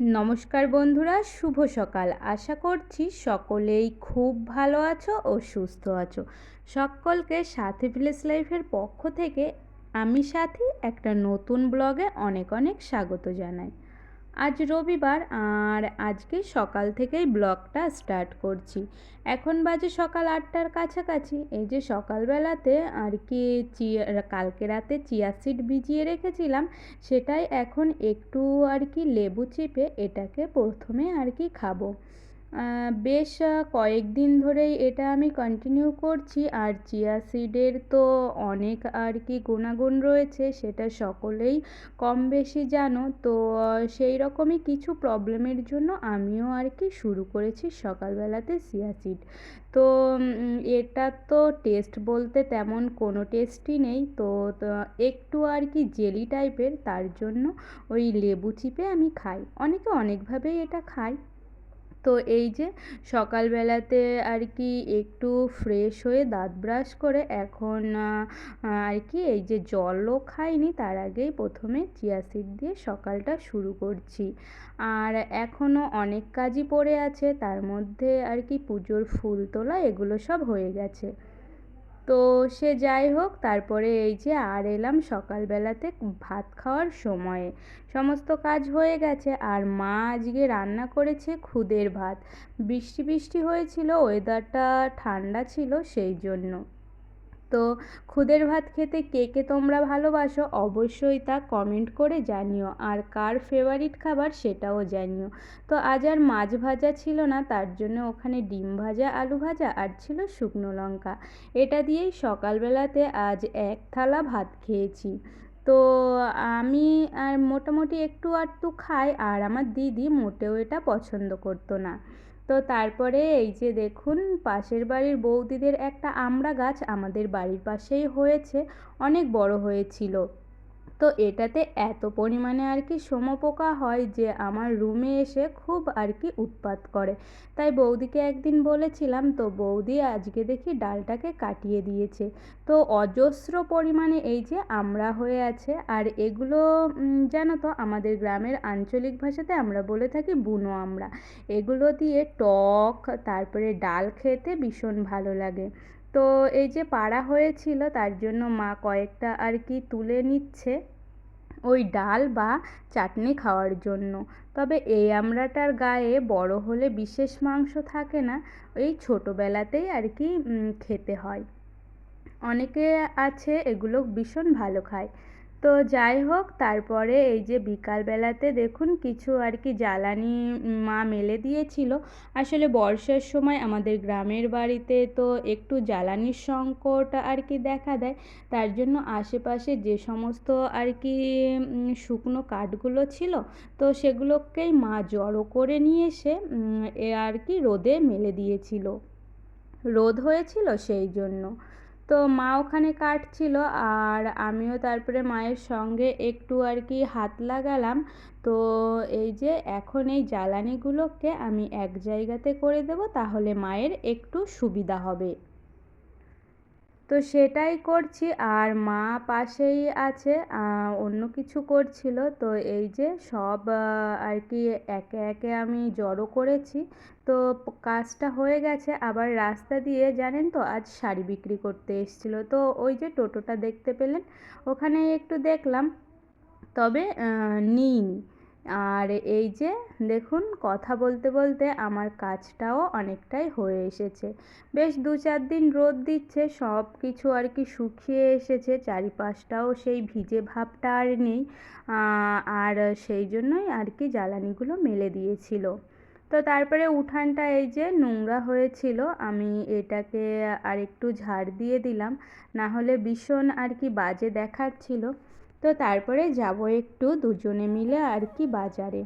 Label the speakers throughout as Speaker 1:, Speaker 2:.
Speaker 1: নমস্কার বন্ধুরা, শুভ সকাল। আশা করছি সকলেই খুব ভালো আছো ও সুস্থ আছো। সকলকে সাথী ভিলেজ লাইফের পক্ষ থেকে আমি সাথী, একটা নতুন ব্লগে অনেক অনেক স্বাগত জানাই। আজ রবিবার আর আজকে সকাল থেকেই ব্লগটা স্টার্ট করছি। এখন বাজে সকাল আটটার কাছাকাছি। এই যে সকালবেলাতে আর কি চিয়া, কালকে রাতে চিয়া সিড ভিজিয়ে রেখেছিলাম, সেটাই এখন একটু আর কি লেবু চিপে এটাকে প্রথমে আর কি খাব। বেশ কয়েকদিন ধরেই এটা আমি কন্টিনিউ করছি। আর চিয়া সিডের তো অনেক আর কি গুণাগুণ রয়েছে, সেটা সকলেই কম বেশি জানো। তো সেই রকমই কিছু প্রবলেমের জন্য আমিও আর কি শুরু করেছি সকালবেলাতে চিয়া সিড তো এটা তো টেস্ট বলতে তেমন কোনো টেস্টই নেই। তো একটু আর কি জেলি টাইপের তার জন্য ওই লেবু চিপে আমি খাই। অনেকে অনেকভাবেই এটা খায়। তো এই যে সকালবেলাতে আর কি একটু ফ্রেশ হয়ে দাঁত ব্রাশ করে এখন আর কি এই যে জলও খাইনি, তার আগেই প্রথমে চিয়া সিড দিয়ে সকালটা শুরু করছি। আর এখনও অনেক কাজই পড়ে আছে, তার মধ্যে আর কি পুজোর ফুল তোলা এগুলো সব হয়ে গেছে। তো সে যাই হোক, তারপরে এই যে আর এলাম সকালবেলাতে ভাত খাওয়ার সময়ে। সমস্ত কাজ হয়ে গেছে আর মা আজকে রান্না করেছে খুদের ভাত। বৃষ্টি বৃষ্টি হয়েছিল ওয়েদারটা ঠান্ডা ছিল সেই জন্য। তো খুদের ভাত খেতে কে কে তোমরা ভালোবাসো অবশ্যই তা কমেন্ট করে জানিও। আর কার ফেভারিট খাবার সেটাও জানিও। তো আজ আর মাছ ভাজা ছিল না, তার জন্য ওখানে ডিম ভাজা, আলু ভাজা আর ছিল শুকনো লঙ্কা। এটা দিয়েই সকালবেলাতে আজ এক থালা ভাত খেয়েছি। তো আমি আর মোটামুটি একটু আধটু খাই আর আমার দিদি মোটেও এটা পছন্দ করতো না। তো তারপরে এই যে দেখুন, পাশের বাড়ির বৌদিদের একটা আমড়া গাছ আমাদের বাড়ির পাশেই হয়েছে, অনেক বড় হয়েছিল। তো এটাতে এত পরিমাণে আর কি পোকা হয় যে আমার রুমে এসে খুব আর কি উৎপাত করে। তাই বৌদিকে একদিন বলেছিলাম, তো বৌদি আজকে দেখি ডালটাকে কাটিয়ে দিয়েছে। তো অজস্র পরিমাণে এই যে আমরা হয়ে আছে, আর এগুলো জানো তো আমাদের গ্রামের আঞ্চলিক ভাষাতে আমরা বলে থাকি বুনো আমরা। এগুলো দিয়ে টক, তারপরে ডাল খেতে ভীষণ ভালো লাগে। তো এই যে পাড়া হয়েছিল, তার জন্য মা কয়েকটা আর কি তুলে নিচ্ছে ওই ডাল বা চাটনি খাওয়ার জন্য। তবে এই আমড়াটার গায়ে বড় হলে বিশেষ মাংস থাকে না, এই ছোটোবেলাতেই আর কি খেতে হয়। অনেকে আছে এগুলো ভীষণ ভালো খায়। তো যাই হোক, তারপরে এই যে বিকালবেলাতে দেখুন কিছু আর কি জ্বালানি মা মেলে দিয়েছিল। আসলে বর্ষার সময় আমাদের গ্রামের বাড়িতে তো একটু জ্বালানির সংকট আর কি দেখা দেয়। তার জন্য আশেপাশে যে সমস্ত আর কি শুকনো কাঠগুলো ছিল, তো সেগুলোকেই মা জড়ো করে নিয়ে এসে আর কি রোদে মেলে দিয়েছিল। রোদ হয়েছিল সেই জন্য। তো মা ওখানে কাটছিল আর আমিও তারপরে মায়ের সঙ্গে একটু আর কি হাত লাগালাম। তো এই যে এখন এই জ্বালানিগুলোকে আমি এক জায়গাতে করে দেব, তাহলে মায়ের একটু সুবিধা হবে। তো সেটাই করছি। আর মা পাশেই আছে অন্য কিছু করছিল। তো এই যে সব আর কি একে একে আমি জড়ো করেছি। তো কাজটা হয়ে গেছে। আবার রাস্তা দিয়ে জানেন তো আজ শাড়ি বিক্রি করতে এসছিল। তো ওই যে টোটোটা দেখতে পেলেন ওখানে একটু দেখলাম। তবে নিইনি। আর এই যে দেখুন, কথা বলতে বলতে আমার কাজটাও অনেকটাই হয়ে এসেছে। বেশ দু চার দিন রোদ দিচ্ছে সব কিছু আর কি শুকিয়ে এসেছে, চারিপাশটাও সেই ভিজে ভাবটা আর নেই আর সেই জন্যই আর কি জ্বালানিগুলো মেলে দিয়েছিল। তো তারপরে উঠানটা এই যে নোংরা হয়েছিল, আমি এটাকে আর একটু ঝাড় দিয়ে দিলাম, না হলে ভীষণ আর কি বাজে দেখাচ্ছিল। তো তারপরে যাব একটু দুজনে মিলে আর কি বাজারে।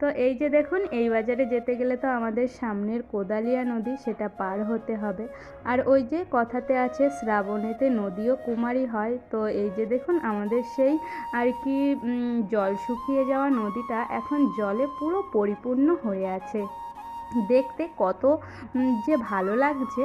Speaker 1: তো এই যে দেখুন, এই বাজারে যেতে গেলে তো আমাদের সামনের কোদালিয়া নদী সেটা পার হতে হবে। আর ওই যে কথাতে আছে, শ্রাবণেতে নদীও কুমারী হয়। তো এই যে দেখুন, আমাদের সেই আর কি জল শুকিয়ে যাওয়া নদীটা এখন জলে পুরো পরিপূর্ণ হয়ে আছে। দেখতে কত যে ভালো লাগছে।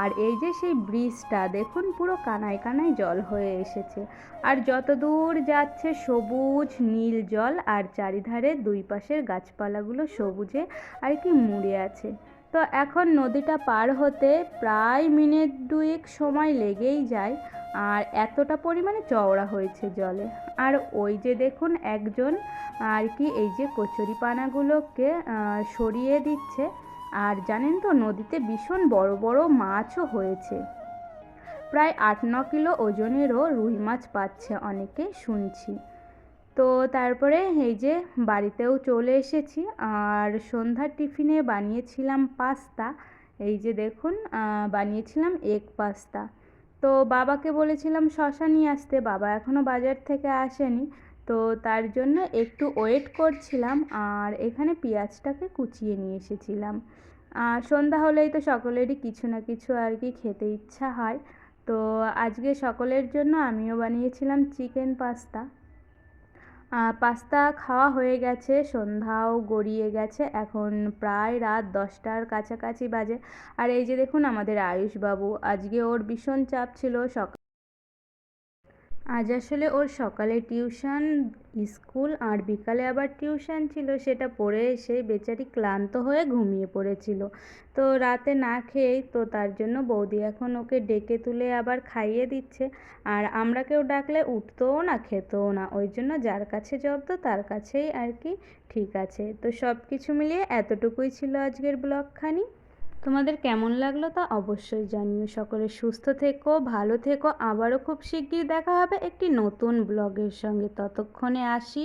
Speaker 1: আর এই যে সেই ব্রিজটা, দেখুন পুরো কানায় কানায় জল হয়ে এসেছে। আর যত দূর যাচ্ছে সবুজ নীল জল, আর চারিধারে দুই পাশের গাছপালাগুলো সবুজে আর কি মুড়ে আছে। তো এখন নদীটা পার হতে প্রায় মিনিট দুয়েক সময় লেগেই যায়। আর এতটা পরিমাণে চওড়া হয়েছে জলে। আর ওই যে দেখুন একজন আর কি এই যে কচুরিপানাগুলোকে আহ, সরিয়ে দিচ্ছে। আর জানেন তো নদীতে ভীষণ বড় বড় মাছও হয়েছে। প্রায় আট ন কিলো ওজনেরও রুই মাছ পাচ্ছে অনেকে শুনছি। তো তারপরে এই যে বাড়িতেও চলে এসেছি। আর সন্ধ্যার টিফিনে বানিয়েছিলাম পাস্তা। এই যে দেখুন বানিয়েছিলাম এগ পাস্তা। তো বাবাকে বলেছিলাম, শশা নিয়ে আসতে। বাবা এখনও বাজার থেকে আসেনি। তো তার জন্য একটু ওয়েট করছিলাম আর এখানে পেঁয়াজটাকে কুচিয়ে নিয়ে এসেছিলাম। আর সন্ধ্যা হলেই তো সকলেরই কিছু না কিছু আর কি খেতে ইচ্ছা হয়। তো আজকে সকলের জন্য আমিও বানিয়েছিলাম চিকেন পাস্তা। পাস্তা খাওয়া হয়ে গেছে, সন্ধ্যাও গড়িয়ে গেছে, এখন প্রায় রাত দশটার কাছাকাছি বাজে। আর এই যে দেখুন আমাদের আয়ুষবাবু, আজকে ওর ভীষণ চাপ ছিল, সকাল আজ আসলে ওর সকালে টিউশন, স্কুল আর বিকালে আবার টিউশন ছিল। সেটা পড়ে এসে বেচারি ক্লান্ত হয়ে ঘুমিয়ে পড়েছিল। তো রাতে না খেয়েই তো তার জন্য বৌদি এখন ওকে ডেকে তুলে আবার খাইয়ে দিচ্ছে। আর আমরা কেউ ডাকলে উঠতোও না, খেতোও না। ওই জন্য যার কাছে জব্দ তার কাছেই আর কি ঠিক আছে। তো সব কিছু মিলিয়ে এতটুকুই ছিল আজকের ব্লগখানি। তোমাদের কেমন লাগল তা অবশ্যই জানিও। সকলে সুস্থ থেকো, ভালো থেকো। আবারও খুব শিগগির দেখা হবে একটি নতুন ব্লগের সঙ্গে। ততক্ষণে আসি।